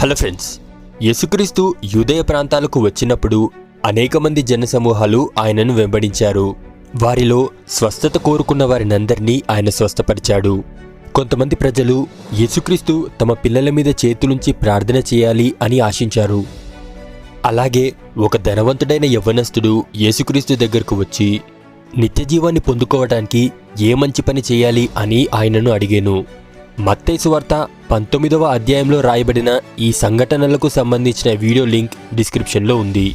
Hello friends యేసుక్రీస్తు యూదయ ప్రాంతాలకు వచ్చినప్పుడు అనేక మంది జనసమూహాలు ఆయనను వెంబడించారు. వారిలో స్వస్థత కోరుకున్న వారినందరినీ ఆయన స్వస్థపరిచాడు. కొంతమంది ప్రజలు యేసుక్రీస్తు తమ పిల్లల మీద చేతులుంచి ప్రార్థన చేయాలి అని ఆశించారు. అలాగే ఒక ధనవంతుడైన యవ్వనస్తుడు యేసుక్రీస్తు దగ్గరకు వచ్చి నిత్యజీవాన్ని పొందుకోవడానికి ఏ మంచి పని చేయాలి? అని ఆయనను అడిగాను. మత్తైసు వార్త పంతొమ్మిదవ అధ్యాయంలో రాయబడిన ఈ సంఘటనలకు సంబంధించిన వీడియో లింక్ డిస్క్రిప్షన్లో ఉంది.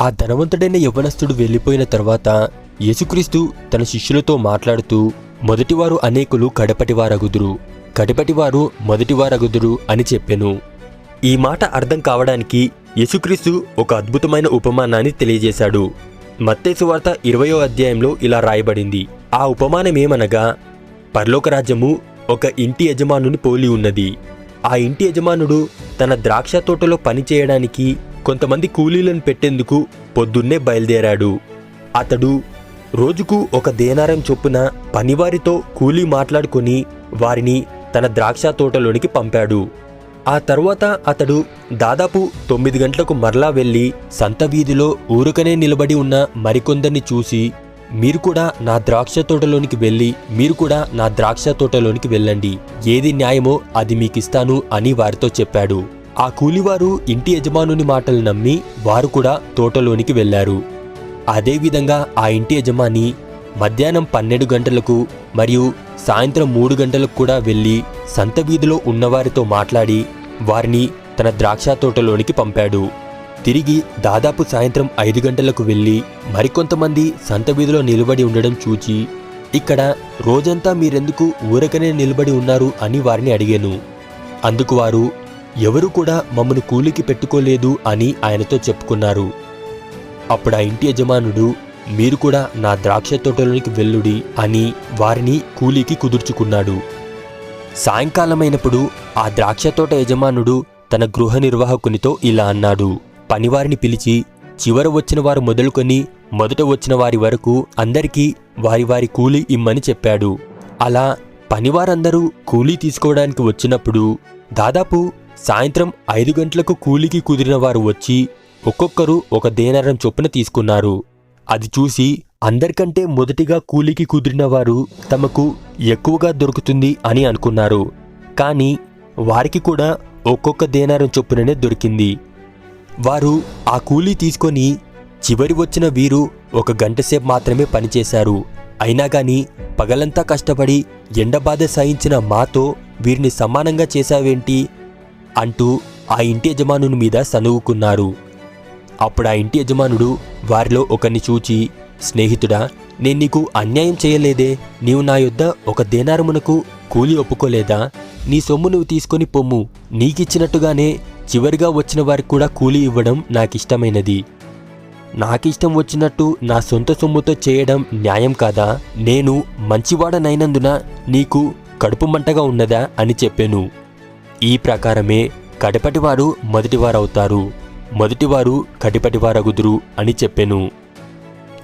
ఆ ధనవంతుడైన యవ్వనస్తుడు వెళ్ళిపోయిన తర్వాత యేసుక్రీస్తు తన శిష్యులతో మాట్లాడుతూ మొదటివారు అనేకులు కడపటివారగుదురు కడపటివారు మొదటివారగుదురు అని చెప్పెను. ఈ మాట అర్థం కావడానికి యేసుక్రీస్తు ఒక అద్భుతమైన ఉపమానాన్ని తెలియజేశాడు. మత్తేసువార్త ఇరవయో అధ్యాయంలో ఇలా రాయబడింది. ఆ ఉపమానం ఏమనగా పరలోక రాజ్యము ఒక ఇంటి యజమానుని పోలి ఉన్నది. ఆ ఇంటి యజమానుడు తన ద్రాక్ష తోటలో పని చేయడానికి కొంతమంది కూలీలను పెట్టేందుకు పొద్దున్నే బయలుదేరాడు. అతడు రోజుకు ఒక దేనారం చొప్పున పనివారితో కూలీ మాట్లాడుకొని వారిని తన ద్రాక్ష తోటలోనికి పంపాడు. ఆ తర్వాత అతడు దాదాపు తొమ్మిది గంటలకు మరలా వెళ్ళి సంత వీధిలో ఊరుకనే నిలబడి ఉన్న మరికొందరిని చూసి మీరు కూడా నా ద్రాక్ష తోటలోనికి వెళ్ళి మీరు కూడా నా ద్రాక్ష తోటలోనికి వెళ్ళండి. ఏది న్యాయమో అది మీకిస్తాను అని వారితో చెప్పాడు. ఆ కూలివారు ఇంటి యజమానుని మాటలు నమ్మి వారు కూడా తోటలోనికి వెళ్ళారు అదేవిధంగా ఆ ఇంటి యజమాని మధ్యాహ్నం పన్నెండు గంటలకు మరియు సాయంత్రం మూడు గంటలకు కూడా వెళ్ళి సంత వీధిలో ఉన్నవారితో మాట్లాడి వారిని తన ద్రాక్ష తోటలోనికి పంపాడు. తిరిగి దాదాపు సాయంత్రం ఐదు గంటలకు వెళ్ళి మరికొంతమంది సంత వీధిలో నిలబడి ఉండడం చూచి ఇక్కడ రోజంతా మీరెందుకు ఊరకనే నిలబడి ఉన్నారు అని వారిని అడిగాను. అందుకు వారు ఎవరు కూడా మమ్మను కూలికి పెట్టుకోలేదు అని ఆయనతో చెప్పుకున్నారు. అప్పుడు ఆ ఇంటి యజమానుడు మీరు కూడా నా ద్రాక్ష తోటలోనికి వెళ్ళుడి అని వారిని కూలీకి కుదుర్చుకున్నాడు. సాయంకాలమైనప్పుడు ఆ ద్రాక్ష తోట యజమానుడు తన గృహ నిర్వాహకునితో ఇలా అన్నాడు. పనివారిని పిలిచి చివర వచ్చిన వారు మొదలుకొని మొదట వచ్చిన వారి వరకు అందరికీ వారి వారి కూలీ ఇమ్మని చెప్పాడు. అలా పనివారందరూ కూలీ తీసుకోవడానికి వచ్చినప్పుడు దాదాపు సాయంత్రం ఐదు గంటలకు కూలీకి కుదిరిన వారు వచ్చి ఒక్కొక్కరు ఒక దేనారం చొప్పున తీసుకున్నారు. అది చూసి అందరికంటే మొదటిగా కూలికి కుదిరిన వారు తమకు ఎక్కువగా దొరుకుతుంది అని అనుకున్నారు. కానీ వారికి కూడా ఒక్కొక్క దేనారం చొప్పుననే దొరికింది. వారు ఆ కూలీ తీసుకొని చివరి వచ్చిన వీరు ఒక గంట సేపు మాత్రమే పనిచేశారు. అయినా గాని పగలంతా కష్టపడి ఎండబాధ సహించిన మాతో వీరిని సమానంగా చేశావేంటి అంటూ ఆ ఇంటి యజమానుని మీద సనుగుకున్నారు అప్పుడు ఆ ఇంటి యజమానుడు వారిలో ఒకరిని చూచి స్నేహితుడా నేను నీకు అన్యాయం చేయలేదే. నీవు నా యొద్ద ఒక దేనారమునకు కూలి ఒప్పుకోలేదా? నీ సొమ్ము నువ్వు తీసుకొని పొమ్ము. నీకిచ్చినట్టుగానే చివరిగా వచ్చిన వారికి కూడా కూలి ఇవ్వడం నాకిష్టమైనది. నాకిష్టం వచ్చినట్టు నా సొంత సొమ్ముతో చేయడం న్యాయం కాదా? నేను మంచివాడనైనందున నీకు కడుపు మంటగా ఉన్నదా అని చెప్పాను. ఈ ప్రకారమే కడపటివారు మొదటివారవుతారు. మొదటివారు కటిపటివారగుదురు అని చెప్పాను.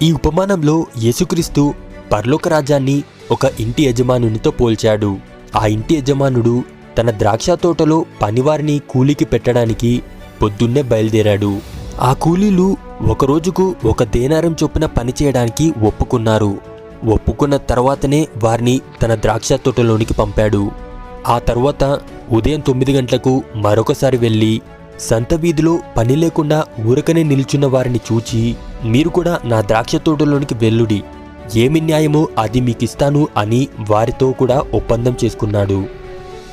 ఈ ఉపమానంలో యేసుక్రీస్తు పర్లోక రాజ్యాన్ని ఒక ఇంటి యజమానునితో పోల్చాడు. ఆ ఇంటి యజమానుడు తన ద్రాక్ష తోటలో పనివారిని కూలికి పెట్టడానికి పొద్దున్నే బయలుదేరాడు. ఆ కూలీలు ఒక రోజుకు ఒక దేనారం చొప్పున పనిచేయడానికి ఒప్పుకున్నారు. ఒప్పుకున్న తర్వాతనే వారిని తన ద్రాక్ష తోటలోనికి పంపాడు. ఆ తర్వాత ఉదయం తొమ్మిది గంటలకు మరొకసారి వెళ్ళి సంత వీధిలో పని లేకుండా ఊరకనే నిల్చున్న వారిని చూచి మీరు కూడా నా ద్రాక్ష తోటలోనికి వెళ్ళుడి. ఏమి న్యాయమో అది మీకిస్తాను అని వారితో కూడా ఒప్పందం చేసుకున్నాడు.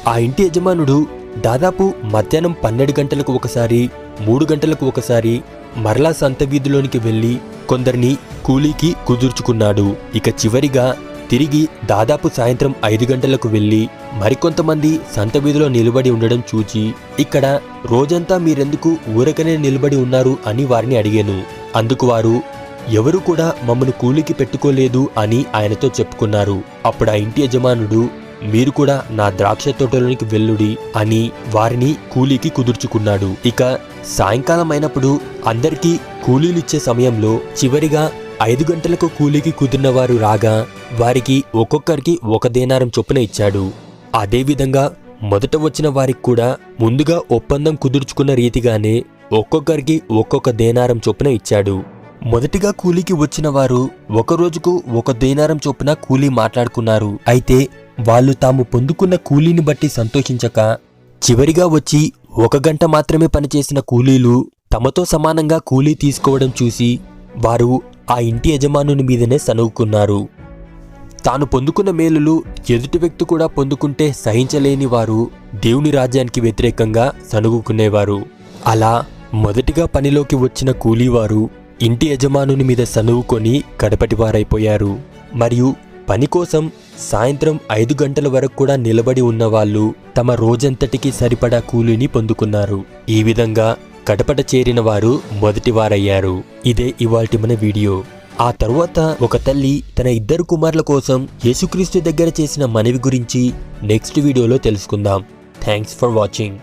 ఆ ఇంటి యజమానుడు దాదాపు మధ్యాహ్నం పన్నెండు గంటలకు ఒకసారి మూడు గంటలకు ఒకసారి మరలా సంత వీధిలోనికి వెళ్ళి కొందరిని కూలీకి కుదుర్చుకున్నాడు. ఇక చివరిగా తిరిగి దాదాపు సాయంత్రం ఐదు గంటలకు వెళ్ళి మరికొంతమంది సంత వీధిలో నిలబడి ఉండడం చూచి ఇక్కడ రోజంతా మీరెందుకు ఊరకనే నిలబడి ఉన్నారు అని వారిని అడిగాను. అందుకు వారు ఎవరు కూడా మమ్మను కూలికి పెట్టుకోలేదు అని ఆయనతో చెప్పుకున్నారు. అప్పుడు ఆ ఇంటి యజమానుడు మీరు కూడా నా ద్రాక్ష తోటలోనికి వెళ్ళుడి అని వారిని కూలీకి కుదుర్చుకున్నాడు. ఇక సాయంకాలం అయినప్పుడు అందరికీ కూలీలిచ్చే సమయంలో చివరిగా ఐదు గంటలకు కూలీకి కుదిరిన వారు రాగా వారికి ఒక్కొక్కరికి ఒక దేనారం చొప్పున ఇచ్చాడు. అదేవిధంగా మొదట వచ్చిన వారికి కూడా ముందుగా ఒప్పందం కుదుర్చుకున్న రీతిగానే ఒక్కొక్కరికి ఒక్కొక్క దేనారం చొప్పున ఇచ్చాడు. మొదటిగా కూలీకి వచ్చిన వారు ఒక రోజుకు ఒక దేనారం చొప్పున కూలీ మాట్లాడుకున్నారు. అయితే వాళ్ళు తాము పొందుకున్న కూలీని బట్టి సంతోషించక చివరిగా వచ్చి ఒక గంట మాత్రమే పనిచేసిన కూలీలు తమతో సమానంగా కూలీ తీసుకోవడం చూసి వారు ఆ ఇంటి యజమానుని మీదనే సనుగుకున్నారు తాను పొందుకున్న మేలులు ఎదుటి వ్యక్తి కూడా పొందుకుంటే సహించలేని వారు దేవుని రాజ్యానికి వ్యతిరేకంగా సనుగుకునేవారు అలా మొదటిగా పనిలోకి వచ్చిన కూలీవారు ఇంటి యజమానుని మీద సనువుకొని కడపటివారైపోయారు మరియు పని కోసం సాయంత్రం ఐదు గంటల వరకు కూడా నిలబడి ఉన్నవాళ్ళు తమ రోజంతటికి సరిపడా కూలీని పొందుకున్నారు. ఈ విధంగా కడపట చేరిన వారు మొదటివారయ్యారు ఇదే ఇవాల్టి మన వీడియో. ఆ తరువాత ఒక తల్లి తన ఇద్దరు కుమారుల కోసం యేసుక్రీస్తు దగ్గర చేసిన మనవి గురించి నెక్స్ట్ వీడియోలో తెలుసుకుందాం. Thanks for watching.